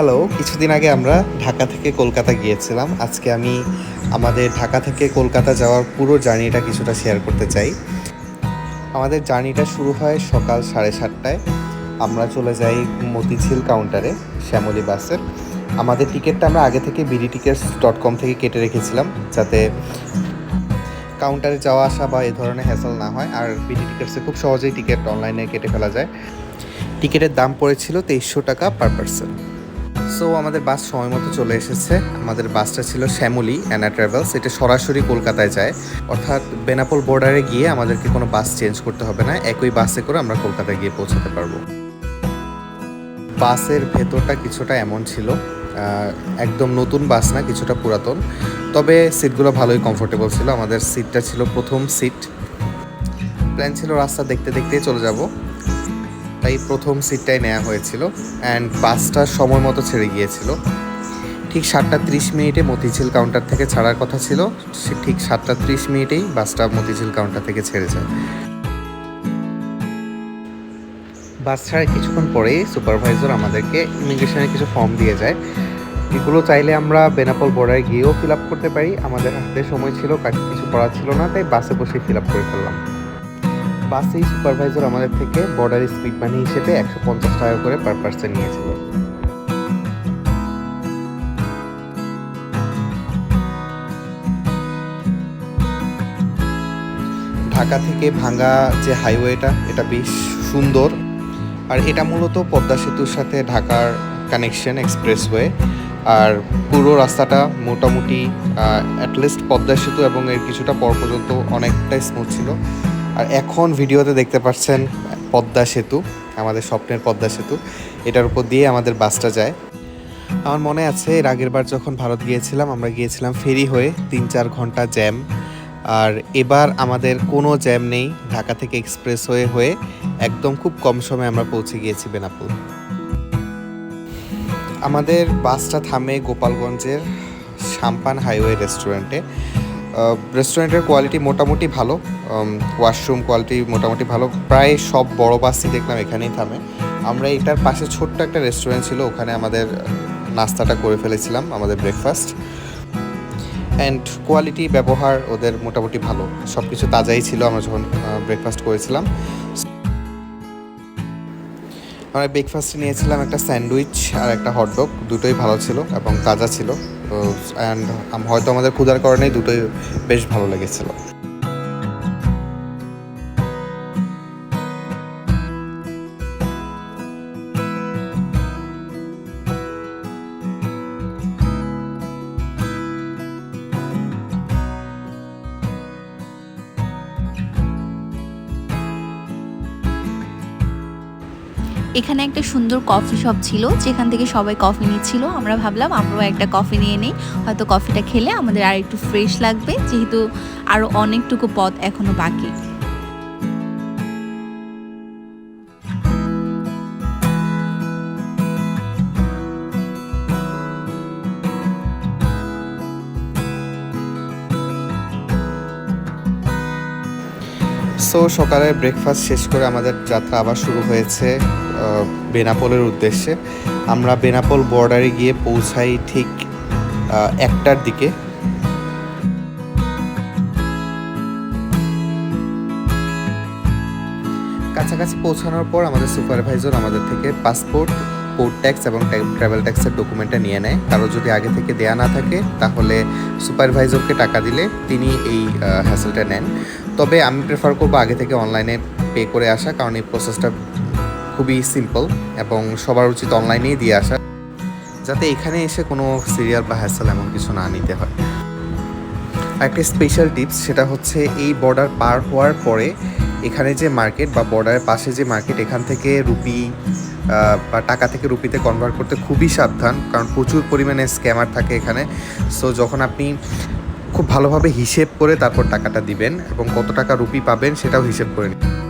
Hello কিছুদিন আগে আমরা ঢাকা থেকে কলকাতা গিয়েছিলাম। আজকে আমি আমাদের ঢাকা থেকে কলকাতা যাওয়ার পুরো জার্নিটা কিছুটা শেয়ার করতে চাই। আমাদের জার্নিটা শুরু হয় সকাল সাড়ে সাতটায়। আমরা চলে যাই মতিঝিল কাউন্টারে শ্যামলী বাসের আমাদের টিকিটটা আমরা আগে থেকে বিডি টিকিটস ডট কম থেকে কেটে রেখেছিলাম, যাতে কাউন্টারে যাওয়া আসা বা এ ধরনের হ্যাসল না হয়। আর বিডি টিকিটসে খুব সহজেই টিকিট অনলাইনে কেটে ফেলা যায়। টিকিটের দাম পড়েছিল তেইশশো টাকা পার পার্সন সো আমাদের বাস সময় মতো চলে এসেছে। আমাদের বাসটা ছিল শ্যামলী অ্যানা ট্রাভেলস এটা সরাসরি কলকাতায় যায়। অর্থাৎ বেনাপোল বর্ডারে গিয়ে আমাদেরকে কোনো বাস চেঞ্জ করতে হবে না। একই বাসে করে আমরা কলকাতায় গিয়ে পৌঁছাতে পারব। বাসের ভেতরটা কিছুটা এমন ছিল। একদম নতুন বাস না, কিছুটা পুরাতন। তবে সিটগুলো ভালোই কমফোর্টেবল ছিল। আমাদের সিটটা ছিল প্রথম সিট প্ল্যান ছিল রাস্তা দেখতে দেখতেই চলে যাব। তাই প্রথম সিটটাই নেওয়া হয়েছিল অ্যান্ড বাসটা সময় মতো ছেড়ে গিয়েছিল। ঠিক সাতটা ত্রিশ মিনিটে মতিঝিল কাউন্টার থেকে ছাড়ার কথা ছিল ঠিক সাতটা ত্রিশ মিনিটেই বাসটা মতিঝিল কাউন্টার থেকে ছেড়ে যায়। বাস ছাড়ার কিছুক্ষণ পরেই সুপারভাইজার আমাদেরকে ইমিগ্রেশনের কিছু ফর্ম দিয়ে যায়। এগুলো চাইলে আমরা বেনাপোল বর্ডারে গিয়েও ফিল আপ করতে পারি। আমাদের হাতে সময় ছিল, কাজ- কিছু করার ছিল না, তাই বাসে বসে ফিল আপ করে ফেললাম। বাসেই সুপারভাইজার আমাদের থেকে বর্ডার স্পিড মানি হিসেবে একশো পঞ্চাশ টাকা করে পার পার্সন নিয়েছিল। ঢাকা থেকে ভাঙ্গা যে হাইওয়েটা, এটা বেশ সুন্দর। আর এটা মূলত পদ্মা সেতুর সাথে ঢাকার কানেকশন এক্সপ্রেসওয়ে। আর পুরো রাস্তাটা মোটামুটি অ্যাটলিস্ট পদ্মা সেতু এবং এর কিছুটা পর পর্যন্ত অনেকটাই স্মুথ ছিল। আর এখন ভিডিওতে দেখতে পাচ্ছেন পদ্মা সেতু, আমাদের স্বপ্নের পদ্মা সেতু। এটার উপর দিয়ে আমাদের বাসটা যায়। আমার মনে আছে, এর আগের বার যখন ভারত গিয়েছিলাম, আমরা গিয়েছিলাম ফেরি হয়ে তিন চার ঘণ্টা জ্যাম। আর এবার আমাদের কোনো জ্যাম নেই, ঢাকা থেকে এক্সপ্রেস হয়ে হয়ে একদম খুব কম সময়ে আমরা পৌঁছে গিয়েছি বেনাপুর আমাদের বাসটা থামে গোপালগঞ্জের সাম্পান হাইওয়ে রেস্টুরেন্টে। রেস্টুরেন্টের কোয়ালিটি মোটামুটি ভালো ওয়াশরুম কোয়ালিটি মোটামুটি ভালো। প্রায় সব বড় বাসই দেখলাম এখানেই থামে। আমরা এটার পাশে ছোট্ট একটা রেস্টুরেন্ট ছিল, ওখানে আমাদের নাস্তাটা করে ফেলেছিলাম, আমাদের ব্রেকফাস্ট অ্যান্ড কোয়ালিটি ব্যবহার ওদের মোটামুটি ভালো। সব কিছু তাজাই ছিল, আমরা যখন ব্রেকফাস্ট করেছিলাম। আমরা ব্রেকফাস্টে নিয়েছিলাম একটা স্যান্ডউইচ আর একটা হটডগ দুটোই ভালো ছিল এবং তাজা ছিল। অ্যান্ড হয়তো আমাদের ক্ষুধার কারণেই দুটোই বেশ ভালো লেগেছিল। এখানে একটা সুন্দর কফি শপ ছিল, যেখান থেকে সবাই কফি নিচ্ছিল। আমরা ভাবলাম, আমরাও একটা কফি নিয়ে নিই। হয়তো কফিটা খেলে আমাদের আর একটু ফ্রেশ লাগবে, যেহেতু আরও অনেকটুকু পথ এখনও বাকি। সো সকালে ব্রেকফাস্ট শেষ করে আমাদের যাত্রা আবার শুরু হয়েছে বেনাপোলের উদ্দেশ্যে। আমরা বেনাপোল বর্ডারে গিয়ে পৌঁছাই ঠিক একটার দিকে। কাছাকাছি পৌঁছানোর পর আমাদের সুপারভাইজার আমাদের থেকে পাসপোর্ট পোর্ট ট্যাক্স এবং ট্রাভেল ট্যাক্সের ডকুমেন্টটা নিয়ে নেয়। কারও যদি আগে থেকে দেয়া না থাকে, তাহলে সুপারভাইজারকে টাকা দিলে তিনি এই হ্যাসেলটা নেন। তবে আমি প্রেফার করব আগে থেকে অনলাইনে পে করে আসা, কারণ এই প্রসেসটা খুবই সিম্পল এবং সবার উচিত অনলাইনেই দিয়ে আসা, যাতে এখানে এসে কোনো সিরিয়াল বা হ্যাসেল এমন কিছু না নিতে হয়। একটা স্পেশাল টিপস সেটা হচ্ছে এই বর্ডার পার হওয়ার পরে এখানে যে মার্কেট বা বর্ডারের পাশে যে মার্কেট এখান থেকে রুপি বা টাকা থেকে রুপিতে কনভার্ট করতে খুবই সাবধান, কারণ প্রচুর পরিমাণে স্ক্যামার থাকে এখানে। সো যখন আপনি খুব ভালোভাবে হিসেব করে তারপর টাকাটা দিবেন এবং কত টাকা রুপি পাবেন সেটাও হিসেব করে নিন।